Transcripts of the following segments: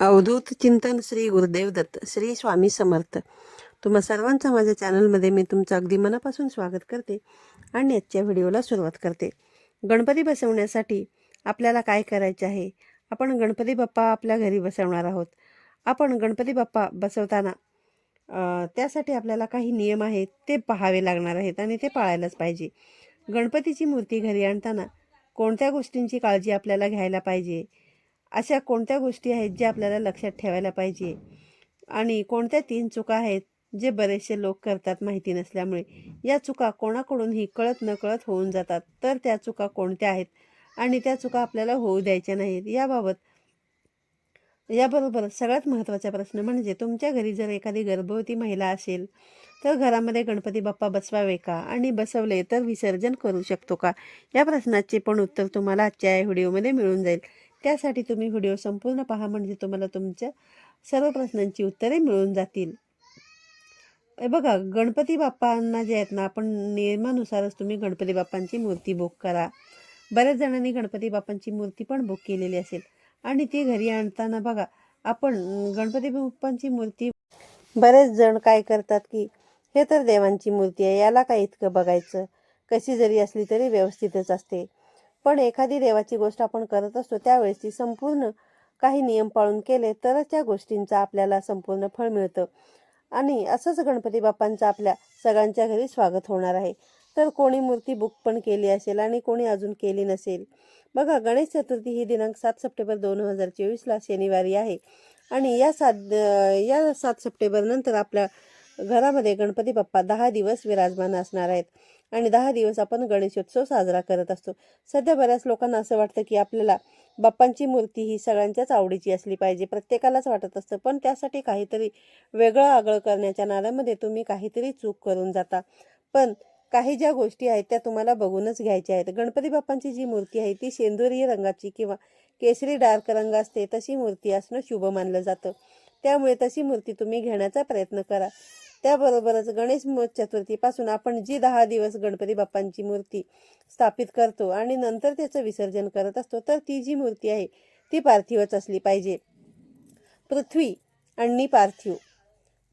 अवधूत चिंतन श्री गुरुदेव दत्त श्री स्वामी समर्थ. तुम्हा सर्वांचं माझ्या चॅनलमध्ये मी तुमचं अगदी मनापासून स्वागत करते आणि आजच्या व्हिडिओला सुरुवात करते. गणपती बसवण्यासाठी आपल्याला काय करायचे आहे? आपण गणपती बाप्पा आपल्या घरी बसवणार आहोत. आपण गणपती बाप्पा बसवताना त्यासाठी आपल्याला काही नियम आहेत ते पाहावे लागणार आहेत आणि ते पाळायलाच पाहिजे. गणपतीची मूर्ती घरी आणताना कोणत्या गोष्टींची काळजी आपल्याला घ्यायला पाहिजे? अशा कोणत्या गोष्टी आहेत ज्या आपल्याला लक्षात ठेवायला पाहिजे? आणि कोणत्या तीन चुका आहेत जे बरेचसे लोक करतात माहिती नसल्यामुळे? या चुका कोणाकडूनही कळत नकळत होऊन जातात. तर त्या चुका कोणत्या आहेत? आणि त्या चुका आपल्याला होऊ द्यायच्या नाहीत. याबाबत याबरोबर सगळ्यात महत्त्वाचा प्रश्न म्हणजे तुमच्या घरी जर एखादी गर्भवती महिला असेल तर घरामध्ये गणपती बाप्पा बसवावे का? आणि बसवले तर विसर्जन करू शकतो का? या प्रश्नाचे पण उत्तर तुम्हाला आजच्या या व्हिडिओमध्ये मिळून जाईल. त्यासाठी तुम्ही व्हिडिओ संपूर्ण पहा म्हणजे तुम्हाला तुमच्या सर्व प्रश्नांची उत्तरे मिळून जातील. बघा गणपती बाप्पांना जे आहेत ना आपण नियमानुसारच तुम्ही गणपती बाप्पांची मूर्ती बुक करा. बऱ्याच जणांनी गणपती बाप्पांची मूर्ती पण बुक केलेली असेल. आणि ती घरी आणताना बघा आपण गणपती बाप्पांची मूर्ती बरेच जण काय करतात की हे तर देवांची मूर्ती आहे याला काय इतकं बघायचं? कशी जरी असली तरी व्यवस्थितच असते. पण एखादी देवाची गोष्ट आपण करत असतो त्यावेळेस ती संपूर्ण काही नियम पाळून केले तरच त्या गोष्टींचा आपल्याला संपूर्ण फळ मिळतं. आणि असंच गणपती बाप्पांचं आपल्या सगळ्यांच्या घरी स्वागत होणार आहे. तर कोणी मूर्ती बुक पण केली असेल आणि कोणी अजून केली नसेल. बघा गणेश चतुर्थी ही दिनांक सात सप्टेंबर दोन हजार चोवीसला शनिवारी आहे. आणि या सात या सात सप्टेंबर नंतर आपल्या घरामध्ये गणपती बाप्पा दहा दिवस विराजमान असणार आहेत. आणि दहा दिवस आपण गणेशोत्सव साजरा करत असतो. सध्या बऱ्याच लोकांना असं वाटतं की आपल्याला बाप्पांची मूर्ती ही सगळ्यांच्याच आवडीची असली पाहिजे प्रत्येकालाच वाटत असतं. पण त्यासाठी काहीतरी वेगळं आगळं करण्याच्या नादामध्ये तुम्ही काहीतरी चूक करून जाता. पण काही ज्या गोष्टी आहेत त्या तुम्हाला बघूनच घ्यायच्या आहेत. गणपती बाप्पांची जी मूर्ती आहे ती शेंदुरी रंगाची किंवा केसरी डार्क रंग असते तशी मूर्ती असणं शुभ मानलं जातं. त्यामुळे तशी मूर्ती तुम्ही घेण्याचा प्रयत्न करा. त्याबरोबरच गणेश चतुर्थीपासून आपण जी दहा दिवस गणपती बाप्पांची मूर्ती स्थापित करतो आणि नंतर त्याचं विसर्जन करत असतो तर ती जी मूर्ती आहे ती पार्थिवच असली पाहिजे. पृथ्वी आणि पार्थिव.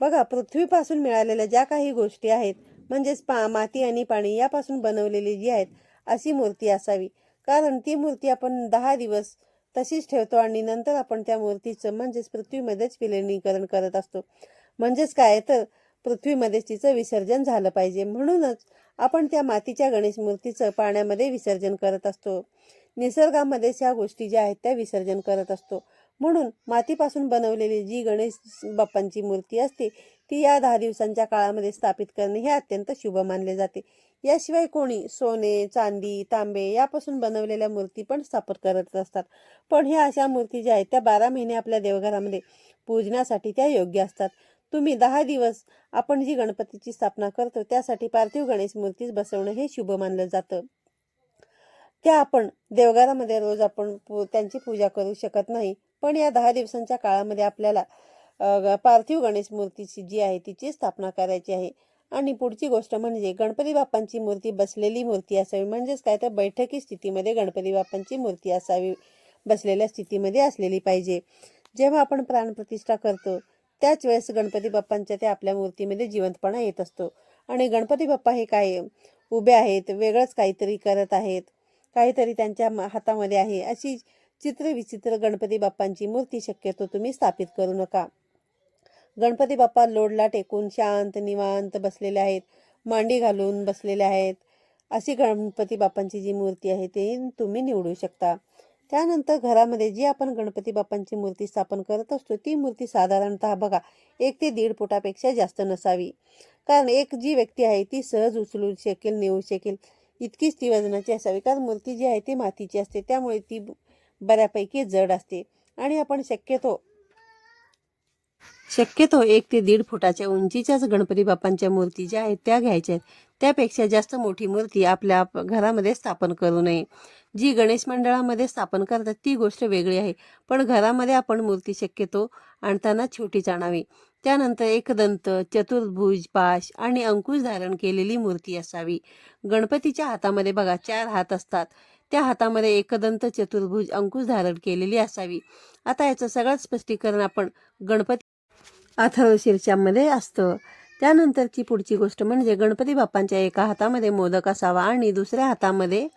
बघा पृथ्वीपासून मिळालेल्या ज्या काही गोष्टी आहेत म्हणजेच पा माती आणि पाणी यापासून बनवलेली जी आहेत अशी मूर्ती असावी. कारण ती मूर्ती आपण दहा दिवस तशीच ठेवतो आणि नंतर आपण त्या मूर्तीचं म्हणजेच पृथ्वीमध्येच विलिनीकरण करत असतो. म्हणजेच काय? तर पृथ्वीमध्येच तिचं विसर्जन झालं पाहिजे. म्हणूनच आपण त्या मातीच्या गणेश मूर्तीचं पाण्यामध्ये विसर्जन करत असतो. निसर्गामध्येच ह्या गोष्टी ज्या आहेत त्या विसर्जन करत असतो. म्हणून मातीपासून बनवलेली जी गणेश बाप्पांची मूर्ती असते ती या दहा दिवसांच्या काळामध्ये स्थापित करणे हे अत्यंत शुभ मानले जाते. याशिवाय कोणी सोने चांदी तांबे यापासून बनवलेल्या मूर्ती पण स्थापन करत असतात. पण ह्या अशा मूर्ती ज्या आहेत त्या बारा महिने आपल्या देवघरामध्ये पूजण्यासाठी त्या योग्य असतात. तुम्ही दहा दिवस आपण जी गणपतीची स्थापना करतो त्यासाठी पार्थिव गणेश मूर्तीच बसवणं हे शुभ मानलं जातं. त्या आपण देवघरामध्ये रोज आपण त्यांची पूजा करू शकत नाही. पण या दहा दिवसांच्या काळामध्ये आपल्याला ग- पार्थिव गणेश मूर्तीची जी आहे तिची स्थापना करायची आहे. आणि पुढची गोष्ट म्हणजे गणपती बाप्पांची मूर्ती बसलेली मूर्ती असावी. म्हणजेच काय? तर बैठकी स्थितीमध्ये गणपती बाप्पांची मूर्ती असावी बसलेल्या स्थितीमध्ये असलेली पाहिजे. जेव्हा आपण प्राणप्रतिष्ठा करतो त्याच वेळेस गणपती बाप्पांच्या त्या आपल्या मूर्तीमध्ये जिवंतपणा येत असतो. आणि गणपती बाप्पा हे काय उभे आहेत वेगळंच काहीतरी करत आहेत काहीतरी त्यांच्या म- हातामध्ये आहे अशी चित्र विचित्र गणपती बाप्पांची मूर्ती शक्यतो तुम्ही स्थापित करू नका. गणपती बाप्पा लोडला टेकून शांत निवांत बसलेले आहेत मांडी घालून बसलेले आहेत. अशी गणपती बाप्पांची जी मूर्ती आहे ती तुम्ही निवडू शकता. त्यानंतर घरामध्ये जी आपण गणपती बाप्पांची मूर्ती स्थापन करत असतो ती मूर्ती साधारणतः बघा एक ते दीड फुटापेक्षा जास्त नसावी. कारण एक जी व्यक्ती आहे ती सहज उचलू शकेल नेऊ शकेल इतकीच ती वजनाची असावी. कारण मूर्ती जी आहे ती मातीची असते त्यामुळे ती बऱ्यापैकी जड असते. आणि आपण शक्यतो शक्यतो एक ते दीड फुटाच्या उंचीच्याच गणपती बाप्पांच्या मूर्ती ज्या आहेत त्या घ्यायच्या आहेत. त्यापेक्षा जास्त मोठी मूर्ती आपल्या घरामध्ये स्थापन करू नये. जी गणेश मंडळामध्ये स्थापन करतात ती गोष्ट वेगळी आहे. पण घरामध्ये आपण मूर्ती शक्यतो आणताना छोटीच आणावी. त्यानंतर एकदंत चतुर्भुज पाश आणि अंकुश धारण केलेली मूर्ती असावी. गणपतीच्या हातामध्ये बघा चार हात असतात. त्या हातामध्ये एकदंत चतुर्भुज अंकुश धारण केलेली असावी. आता याचं सगळं स्पष्टीकरण आपण गणपती अथर्व शीर्षामध्ये असतं त्यानंतरची पुढची गोष्ट म्हणजे गणपती बाप्पांच्या एका हातामध्ये मोदक असावा आणि दुसऱ्या हातामध्ये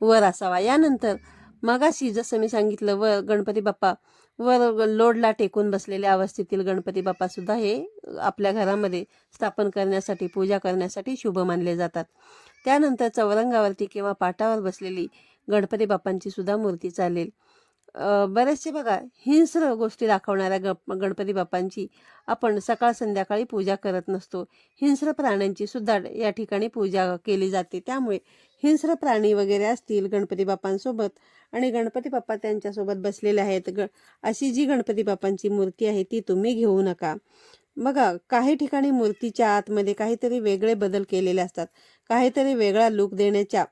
वर असावा. यानंतर मगाशी जसं मी सांगितलं वर गणपती बाप्पा वर लोडला टेकून बसलेल्या अवस्थेतील गणपती बाप्पासुद्धा हे आपल्या घरामध्ये स्थापन करण्यासाठी पूजा करण्यासाठी शुभ मानले जातात. त्यानंतर चौरंगावरती किंवा पाटावर बसलेली गणपती बाप्पांची सुद्धा मूर्ती चालेल. बरेचसे बघा हिंस्र गोष्टी दाखवणाऱ्या ग गणपती बाप्पांची आपण सकाळ संध्याकाळी पूजा करत नसतो. हिंस्र प्राण्यांची सुद्धा या ठिकाणी पूजा केली जाते. त्यामुळे हिंस्र प्राणी वगैरे असतील गणपती बाप्पांसोबत आणि गणपती बाप्पा त्यांच्यासोबत बसलेले आहेत ग अशी जी गणपती बाप्पांची मूर्ती आहे ती तुम्ही घेऊ नका. बघा काही ठिकाणी मूर्तीच्या आतमध्ये काहीतरी वेगळे बदल केलेले असतात. काहीतरी वेगळा लुक देण्याच्या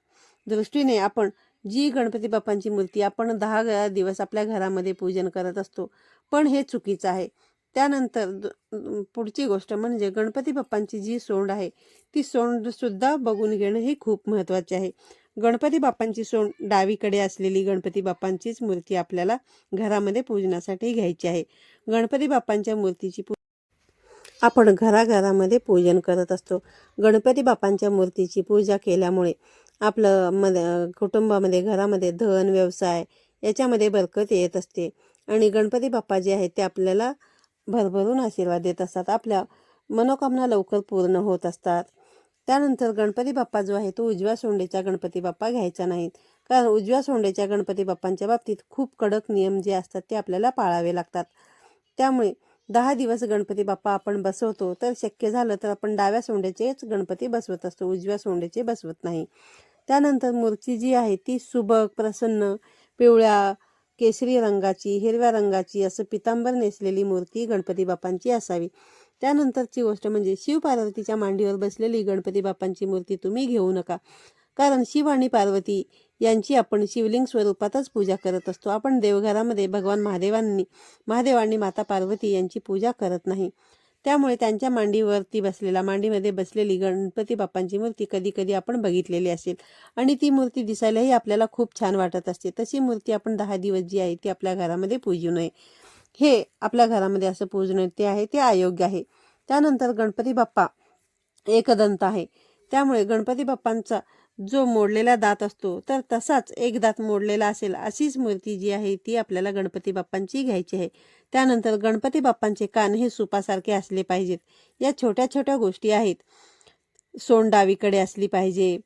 दृष्टीने आपण जी गणपती बाप्पांची मूर्ती आपण दहा दिवस आपल्या घरामध्ये पूजन करत असतो पण हे चुकीचं आहे. त्यानंतर द- पुढची गोष्ट म्हणजे गणपती बाप्पांची जी सोंड आहे ती सोंड सुद्धा बघून घेणं हे खूप महत्त्वाचे आहे. गणपती बाप्पांची सोंड डावीकडे असलेली गणपती बाप्पांचीच मूर्ती आपल्याला घरामध्ये पूजनासाठी घ्यायची आहे. गणपती बाप्पांच्या मूर्तीची पू आपण घराघरामध्ये पूजन करत असतो. गणपती बाप्पांच्या मूर्तीची पूजा केल्यामुळे आपलं मद कुटुंबामध्ये घरामध्ये धन व्यवसाय याच्यामध्ये बरकत येत असते. आणि गणपती बाप्पा जे आहेत ते आपल्याला भरभरून आशीर्वाद देत असतात. आपल्या मनोकामना लवकर पूर्ण होत असतात. त्यानंतर गणपती बाप्पा जो आहे तो उजव्या सोंडेचा गणपती बाप्पा घ्यायचा नाहीत कारण उजव्या सोंडेच्या गणपती बाप्पांच्या बाबतीत खूप कडक नियम जे असतात ते आपल्याला पाळावे लागतात. त्यामुळे दहा दिवस गणपती बाप्पा आपण बसवतो तर शक्य झालं तर आपण डाव्या सोंडेचेच गणपती बसवत असतो. उजव्या सोंडेचे बसवत नाही. त्यानंतर मूर्ती जी आहे ती सुबक प्रसन्न पिवळ्या केसरी रंगाची हिरव्या रंगाची असं पितांबर नेसलेली मूर्ती गणपती बाप्पांची असावी. त्यानंतरची गोष्ट म्हणजे शिव पार्वतीच्या मांडीवर बसलेली गणपती बाप्पांची मूर्ती तुम्ही घेऊ नका. कारण शिव आणि पार्वती यांची आपण शिवलिंग स्वरूपातच पूजा करत असतो. आपण देवघरामध्ये भगवान महादेवांनी महादेवांनी माता पार्वती यांची पूजा करत नाही. त्यामुळे त्यांच्या मांडीवरती बसलेला मांडीमध्ये बसलेली गणपती बाप्पांची मूर्ती कधी कधी आपण बघितलेली असेल. आणि ती मूर्ती दिसायलाही आपल्याला खूप छान वाटत असते. तशी मूर्ती आपण दहा दिवस जी आहे ती आपल्या घरामध्ये पूजू नये. हे आपल्या घरामध्ये असं पूजणं ते आहे ते अयोग्य आहे. त्यानंतर गणपती बाप्पा एकदंत आहे. त्यामुळे गणपती बाप्पांचा जो मोडलेला दात असतो तर तसाच एक दात मोडलेला असेल अशीच मूर्ती जी आहे ती आपल्याला गणपती बाप्पांची घ्यायची आहे. त्यानंतर गणपती बाप्पांचे कान हे सुपासारखे असले पाहिजेत. या छोट्या छोट्या गोष्टी आहेत. सोंड डावीकडे असली पाहिजे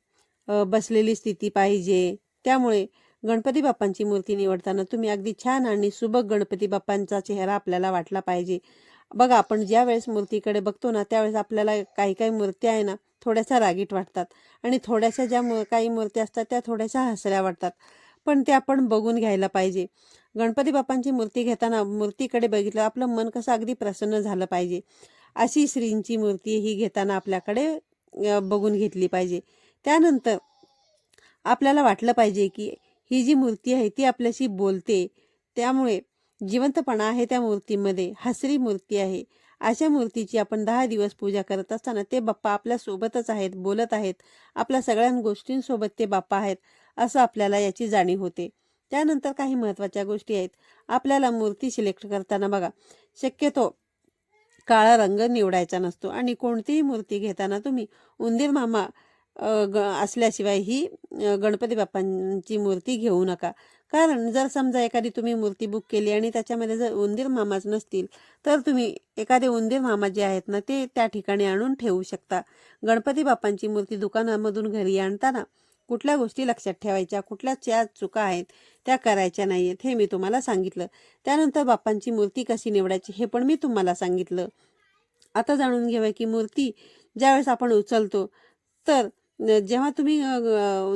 बसलेली स्थिती पाहिजे. त्यामुळे गणपती बाप्पांची मूर्ती निवडताना तुम्ही अगदी छान आणि सुबक गणपती बाप्पांचा चेहरा आपल्याला वाटला पाहिजे. बघा आपण ज्या वेळेस मूर्तीकडे बघतो ना त्यावेळेस आपल्याला काही काही मूर्ती आहे ना थोड्याशा रागीट वाटतात. आणि थोड्याशा ज्या मू काही मूर्ती असतात त्या थोड्याशा हसऱ्या वाटतात. पण ते आपण बघून घ्यायला पाहिजे. गणपती बाप्पांची मूर्ती घेताना मूर्तीकडे बघितलं आपलं मन कसं अगदी प्रसन्न झालं पाहिजे. अशी श्रींची मूर्ती ही घेताना आपल्याकडे बघून घेतली पाहिजे. त्यानंतर आपल्याला वाटलं पाहिजे की ही जी मूर्ती आहे ती आपल्याशी बोलते. त्यामुळे जिवंतपणा आहे त्या मूर्तीमध्ये हसरी मूर्ती आहे. अशा मूर्तीची आपण दहा दिवस पूजा करत असताना ते बाप्पा आपल्या सोबतच आहेत बोलत आहेत. आपल्या सगळ्या गोष्टींसोबत ते बाप्पा आहेत असं आपल्याला याची जाणीव होते. त्यानंतर काही महत्त्वाच्या गोष्टी आहेत. आपल्याला मूर्ती सिलेक्ट करताना बघा शक्यतो काळा रंग निवडायचा नसतो आणि कोणतीही मूर्ती घेताना तुम्ही उंदीर मामा ग असल्याशिवाय ही गणपती बाप्पांची मूर्ती घेऊ नका. कारण जर समजा एखादी तुम्ही मूर्ती बुक केली आणि त्याच्यामध्ये जर उंदीर मामाच नसतील तर तुम्ही एखादे उंदीर मामा जे आहेत ना ते त्या ठिकाणी आणून ठेवू शकता. गणपती बाप्पांची मूर्ती दुकानामधून घरी आणताना कुठल्या गोष्टी लक्षात ठेवायच्या कुठल्या ज्या चुका आहेत त्या करायच्या नाही आहेत हे मी तुम्हाला सांगितलं. त्यानंतर बाप्पांची मूर्ती कशी निवडायची हे पण मी तुम्हाला सांगितलं. आता जाणून घेऊया की मूर्ती ज्यावेळेस आपण उचलतो तर जेव्हा तुम्ही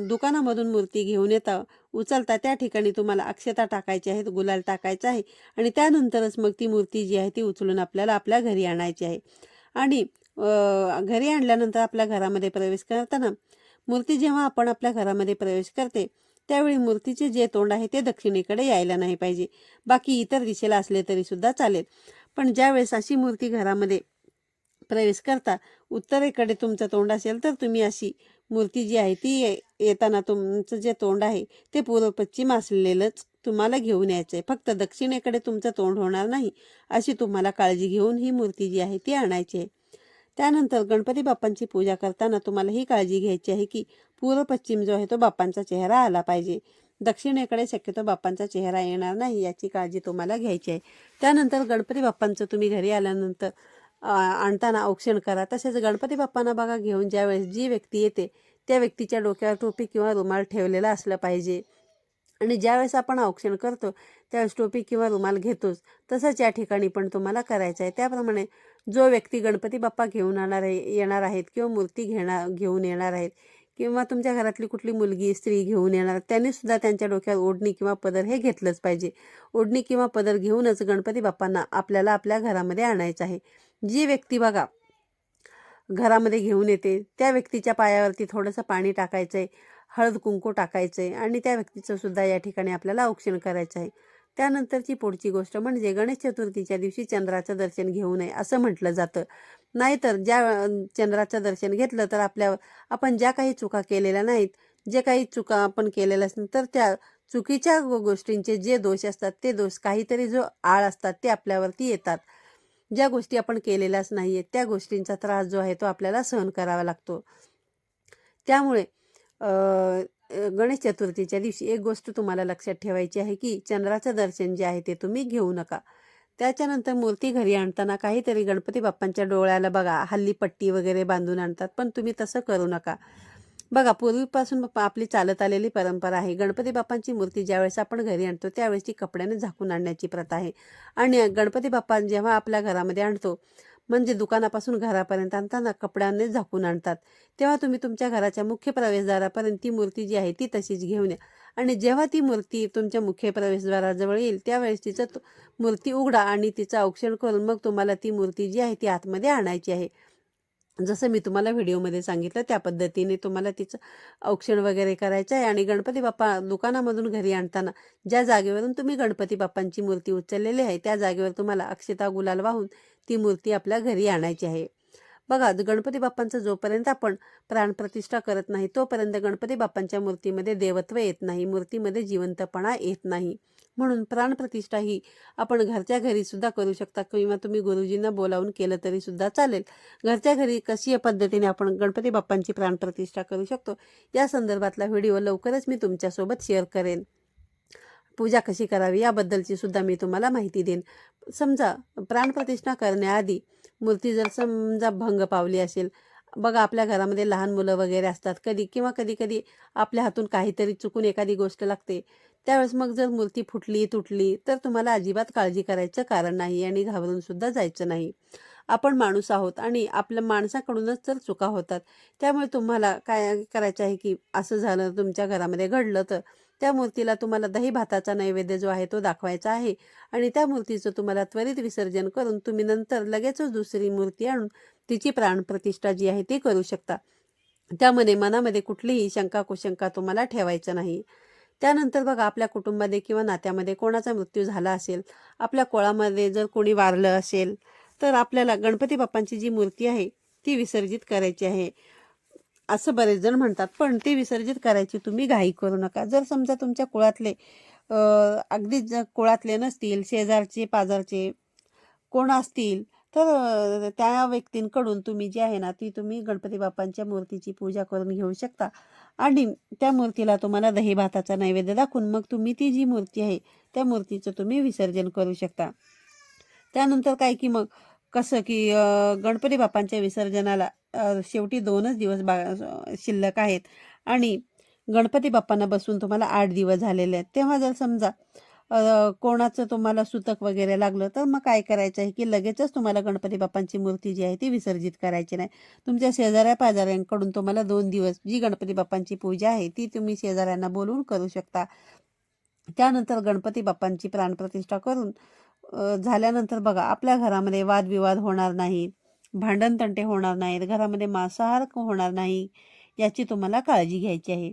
दुकानामधून मूर्ती घेऊन येता उचलता त्या ठिकाणी तुम्हाला अक्षता टाकायची आहेत गुलाल टाकायचा आहे आणि त्यानंतरच मग ती मूर्ती जी आहे ती उचलून आपल्याला आपल्या घरी आणायची आहे. आणि घरी आणल्यानंतर आपल्या घरामध्ये प्रवेश करताना मूर्ती जेव्हा आपण आपल्या घरामध्ये प्रवेश करते त्यावेळी मूर्तीचे जे तोंड आहे ते दक्षिणेकडे यायला नाही पाहिजे. बाकी इतर दिशेला असले तरी सुद्धा चालेल. पण ज्यावेळेस अशी मूर्ती घरामध्ये प्रवेश करता उत्तरेकडे तुमचं तोंड असेल तर तुम्ही अशी मूर्ती जी आहे ती ये- येताना तुमचं जे तोंड आहे ते पूर्व पश्चिम असलेलंच तुम्हाला घेऊन यायचं आहे. फक्त दक्षिणेकडे तुमचं तोंड होणार नाही अशी तुम्हाला काळजी घेऊन ही मूर्ती जी आहे ती आणायची आहे. त्यानंतर गणपती बाप्पांची पूजा करताना तुम्हाला ही काळजी घ्यायची आहे की पूर्व पश्चिम जो आहे तो बाप्पांचा चेहरा आला पाहिजे. दक्षिणेकडे शक्यतो बाप्पांचा चेहरा येणार नाही याची काळजी तुम्हाला घ्यायची आहे. त्यानंतर गणपती बाप्पांचं तुम्ही घरी आल्यानंतर आणताना औक्षण करा. तसेच गणपती बाप्पांना बघा घेऊन ज्यावेळेस जी व्यक्ती येते त्या व्यक्तीच्या डोक्यावर टोपी किंवा रुमाल ठेवलेला असला पाहिजे. आणि ज्यावेळेस आपण औक्षण करतो त्यावेळेस टोपी किंवा रुमाल घेतोच. तसंच या ठिकाणी पण तुम्हाला करायचं आहे. त्याप्रमाणे जो व्यक्ती गणपती बाप्पा घेऊन आणणार आहे येणार आहेत किंवा मूर्ती घेणार घेऊन येणार आहेत किंवा तुमच्या घरातली कुठली मुलगी स्त्री घेऊन येणार त्यांनी सुद्धा त्यांच्या डोक्यावर ओढणी किंवा पदर हे घेतलंच पाहिजे. ओढणी किंवा पदर घेऊनच गणपती बाप्पांना आपल्याला आपल्या घरामध्ये आणायचं आहे. जी व्यक्ती बघा घरामध्ये घेऊन येते त्या व्यक्तीच्या पायावरती थोडंसं पाणी टाकायचं आहे हळद कुंकू टाकायचं आहे आणि त्या व्यक्तीचं सुद्धा या ठिकाणी आपल्याला औक्षण करायचं आहे त्यानंतरची पुढची गोष्ट म्हणजे गणेश चतुर्थीच्या दिवशी चंद्राचं दर्शन घेऊ नये असं म्हटलं जातं. नाहीतर ज्या चंद्राचं दर्शन घेतलं तर आपल्या आपण ज्या काही चुका केलेल्या नाहीत जे काही चुका आपण केलेल्या असतील तर त्या चुकीच्या गोष्टींचे जे दोष असतात ते दोष काहीतरी जो आळ असतात ते आपल्यावरती येतात. ज्या गोष्टी आपण केलेल्याच नाही आहेत त्या गोष्टींचा त्रास जो आहे तो आपल्याला सहन करावा लागतो. त्यामुळे गणेश चतुर्थीच्या दिवशी एक गोष्ट तुम्हाला लक्षात ठेवायची आहे की चंद्राचं दर्शन जे आहे ते तुम्ही घेऊ नका. त्याच्यानंतर मूर्ती घरी आणताना काहीतरी गणपती बाप्पांच्या डोळ्याला बघा हल्ली पट्टी वगैरे बांधून आणतात पण तुम्ही तसं करू नका. बघा पूर्वीपासून आपली चालत आलेली परंपरा आहे. गणपती बाप्पांची मूर्ती ज्यावेळेस आपण घरी आणतो त्यावेळेस ती कपड्याने झाकून आणण्याची प्रथा आहे. आणि गणपती बाप्पा जेव्हा आपल्या घरामध्ये आणतो म्हणजे दुकानापासून घरापर्यंत आणताना कपड्याने झाकून आणतात. तेव्हा तुम्ही तुमच्या घराच्या मुख्य प्रवेशद्वारापर्यंत ती मूर्ती जी आहे ती तशीच घेऊन या. आणि जेव्हा ती मूर्ती तुमच्या मुख्य प्रवेशद्वाराजवळ येईल त्यावेळेस तिचं मूर्ती उघडा आणि तिचं औक्षण करून मग तुम्हाला ती मूर्ती जी आहे ती आतमध्ये आणायची आहे. जसं मी तुम्हाला व्हिडिओमध्ये सांगितलं त्या पद्धतीने तुम्हाला तिचं औक्षण वगैरे करायचं आहे आणि गणपती बाप्पा दुकानामधून घरी आणताना ज्या जागेवरून तुम्ही गणपती बाप्पांची मूर्ती उचललेली आहे त्या जागेवर तुम्हाला अक्षता गुलाल वाहून ती मूर्ती आपल्या घरी आणायची आहे. बघा गणपती बाप्पांचं जोपर्यंत आपण प्राणप्रतिष्ठा करत नाही तोपर्यंत गणपती बाप्पांच्या मूर्तीमध्ये देवत्व येत नाही मूर्तीमध्ये जिवंतपणा येत नाही. म्हणून प्राणप्रतिष्ठा ही आपण घरच्या घरीसुद्धा करू शकता किंवा तुम्ही गुरुजींना बोलावून केलं तरीसुद्धा चालेल. घरच्या घरी कशी या पद्धतीने आपण गणपती बाप्पांची प्राणप्रतिष्ठा करू शकतो या संदर्भातला व्हिडिओ लवकरच मी तुमच्यासोबत शेअर करेन. पूजा कशी करावी याबद्दलची सुद्धा मी तुम्हाला माहिती देईन. समजा प्राणप्रतिष्ठा करण्याआधी मूर्ती जर समजा भंग पावली असेल बघा आपल्या घरामध्ये लहान मुलं वगैरे असतात कधी किंवा कधी कधी आपल्या हातून काहीतरी चुकून एखादी गोष्ट लागते त्यावेळेस मग जर मूर्ती फुटली तुटली तर तुम्हाला अजिबात काळजी करायचं कारण नाही आणि घाबरून सुद्धा जायचं नाही. आपण माणूस आहोत आणि आपल्या माणसाकडूनच तर चुका होतात. त्यामुळे तुम्हाला काय करायचं आहे की असं झालं तुमच्या घरामध्ये घडलं तर त्या मूर्तीला तुम्हाला दही भाताचा नैवेद्य जो आहे तो दाखवायचा आहे. आणि त्या मूर्तीचं तुम्हाला त्वरित विसर्जन करून तुम्ही नंतर लगेचच दुसरी मूर्ती आणून तिची प्राणप्रतिष्ठा जी आहे ती करू शकता. त्यामध्ये मनामध्ये कुठलीही शंका कुशंका तुम्हाला ठेवायचं नाही. त्यानंतर बघा आपल्या कुटुंबामध्ये किंवा नात्यामध्ये कोणाचा मृत्यू झाला असेल आपल्या कोळामध्ये जर कोणी वारलं असेल तर आपल्याला गणपती बाप्पांची जी मूर्ती आहे ती विसर्जित करायची आहे. असं बरेच जण म्हणतात पण ते विसर्जित करायची तुम्ही घाई करू नका. जर समजा तुमच्या कुळातले अगदी कुळातले नसतील शेजारचे पाजारचे कोण असतील तर त्या व्यक्तींकडून तुम्ही जी आहे ना ती तुम्ही गणपती बाप्पांच्या मूर्तीची पूजा करून घेऊ शकता. आणि त्या मूर्तीला तुम्हाला दही भाताचा नैवेद्य दाखवून मग तुम्ही ती जी मूर्ती आहे त्या मूर्तीचं तुम्ही विसर्जन करू शकता. त्यानंतर काय की मग कसं की गणपती बाप्पांच्या विसर्जनाला शेवटी दोनच दिवस बा शिल्लक आहेत. आणि गणपती बाप्पांना बसून तुम्हाला आठ दिवस झालेले आहेत. तेव्हा जर समजा कोणाचं तुम्हाला सुतक वगैरे लागलं तर मग काय करायचं आहे की लगेचच तुम्हाला गणपती बाप्पांची मूर्ती जी आहे ती विसर्जित करायची नाही. तुमच्या शेजाऱ्या पाजाऱ्यांकडून तुम्हाला दोन दिवस जी गणपती बाप्पांची पूजा आहे ती तुम्ही शेजाऱ्यांना बोलवून करू शकता. त्यानंतर गणपती बाप्पांची प्राणप्रतिष्ठा करून झाल्यानंतर बघा आपल्या घरामध्ये वादविवाद होणार नाहीत भांडण तंटे होणार नाहीत घरामध्ये मांसाहार होणार नाही याची तुम्हाला काळजी घ्यायची आहे.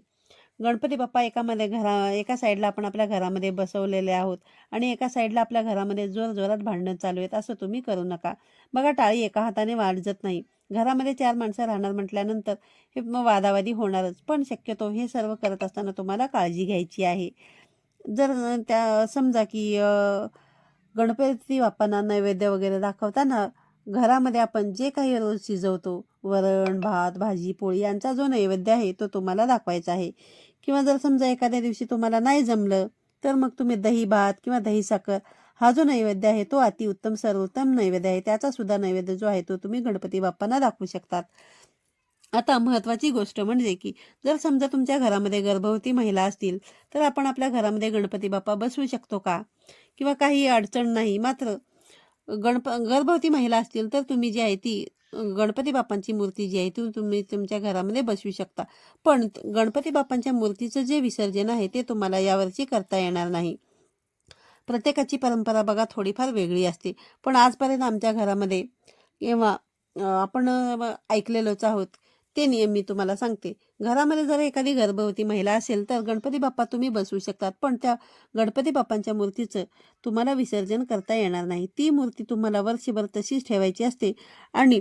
गणपती बाप्पा एकामध्ये घरा एका साईडला आपण आपल्या घरामध्ये बसवलेले आहोत आणि एका साईडला आपल्या घरामध्ये जोर जोरात भांडणं चालू आहेत असं तुम्ही करू नका. बघा टाळी एका हाताने वाढजत नाही. घरामध्ये चार माणसं राहणार म्हटल्यानंतर हे मग वादावादी होणारच पण शक्यतो हे सर्व करत असताना तुम्हाला काळजी घ्यायची आहे. जर त्या समजा की गणपती बाप्पांना नैवेद्य वगैरे दाखवताना घरामध्ये आपण जे काही रोज शिजवतो वरण भात भाजी पोळी यांचा जो नैवेद्य आहे तो तुम्हाला दाखवायचा आहे. किंवा जर समजा एखाद्या दिवशी तुम्हाला नाही जमलं तर मग तुम्ही दही भात किंवा दही साखर हा जो नैवेद्य आहे तो अतिउत्तम सर्वोत्तम नैवेद्य आहे. त्याचा सुद्धा नैवेद्य जो आहे तो तुम्ही गणपती बाप्पांना दाखवू शकतात. आता महत्त्वाची गोष्ट म्हणजे की जर समजा तुमच्या घरामध्ये गर्भवती महिला असतील तर आपण आपल्या घरामध्ये गणपती बाप्पा बसवू शकतो का? किंवा काही अडचण नाही मात्र गणप गर्भवती महिला असतील तर तुम्ही जी आहे ती गणपती बाप्पांची मूर्ती जी आहे ती तुम्ही तुमच्या घरामध्ये बसवू शकता. पण गणपती बाप्पांच्या मूर्तीचं जे विसर्जन आहे ते तुम्हाला यावर्षी करता येणार नाही. प्रत्येकाची परंपरा बघा थोडीफार वेगळी असते. पण आजपर्यंत आमच्या घरामध्ये किंवा आपण ऐकलेलोच आहोत ते नियम मी तुम्हाला सांगते. घरामध्ये जर एखादी गर्भवती महिला असेल तर गणपती बाप्पा तुम्ही बसवू शकतात. पण त्या गणपती बाप्पांच्या मूर्तीचं तुम्हाला विसर्जन करता येणार नाही. ती मूर्ती तुम्हाला वर्षभर तशीच ठेवायची असते. आणि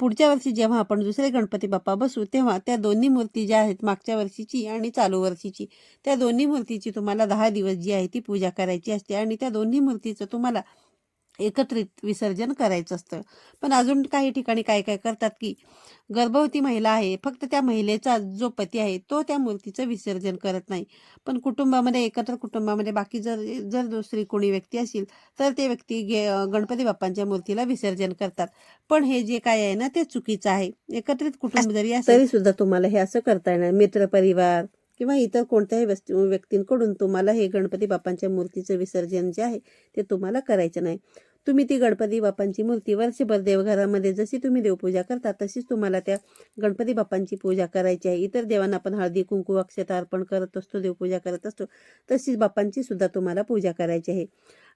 पुढच्या वर्षी जेव्हा आपण दुसरे गणपती बाप्पा बसू तेव्हा त्या दोन्ही मूर्ती ज्या आहेत मागच्या वर्षीची आणि चालू वर्षीची त्या दोन्ही मूर्तीची तुम्हाला दहा दिवस जी आहे ती पूजा करायची असते. आणि त्या दोन्ही मूर्तीचं तुम्हाला एकत्रित विसर्जन करायचं असतं. पण अजून काही ठिकाणी काय काय करतात की गर्भवती महिला आहे फक्त त्या महिलेचा जो पती आहे तो त्या मूर्तीचं विसर्जन करत नाही. पण कुटुंबामध्ये एकत्र कुटुंबामध्ये बाकी जर जर दुसरी कोणी व्यक्ती असेल तर ते व्यक्ती गे गणपती बाप्पांच्या मूर्तीला विसर्जन करतात. पण हे जे काय आहे ना ते चुकीचं आहे. एकत्रित कुटुंब जरी असेल तरी सुद्धा तुम्हाला हे असं करता येणार. मित्र परिवार किंवा इतर कोणत्याही व्यक्तींकडून तुम्हाला हे गणपती बाप्पांच्या मूर्तीचं विसर्जन जे आहे ते तुम्हाला करायचं नाही. तुम्ही ती गणपती बाप्पांची मूर्ती वर्षभर देवघरामध्ये जशी तुम्ही देवपूजा करता तशीच तुम्हाला त्या गणपती बाप्पांची पूजा करायची आहे. इतर देवांना आपण हळदी कुंकू अक्षता अर्पण करत असतो देवपूजा करत असतो. तशीच बाप्पांची सुद्धा तुम्हाला पूजा करायची आहे.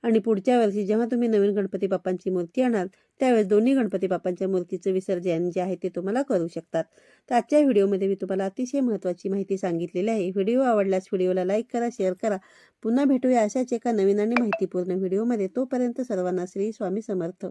आणि पुढच्या वर्षी जेव्हा तुम्ही नवीन गणपती बाप्पांची मूर्ती आणाल त्यावेळेस दोन्ही गणपती बाप्पांच्या मूर्तीचं विसर्जन जे आहे ते तुम्हाला करू शकतात. तर आजच्या व्हिडिओमध्ये मी तुम्हाला अतिशय महत्त्वाची माहिती सांगितलेली आहे. व्हिडिओ आवडल्यास व्हिडिओला लाईक करा शेअर करा. पुन्हा भेटूया अशाच एका नवीन आणि माहितीपूर्ण व्हिडिओमध्ये. तोपर्यंत सर्वांना श्री स्वामी समर्थ.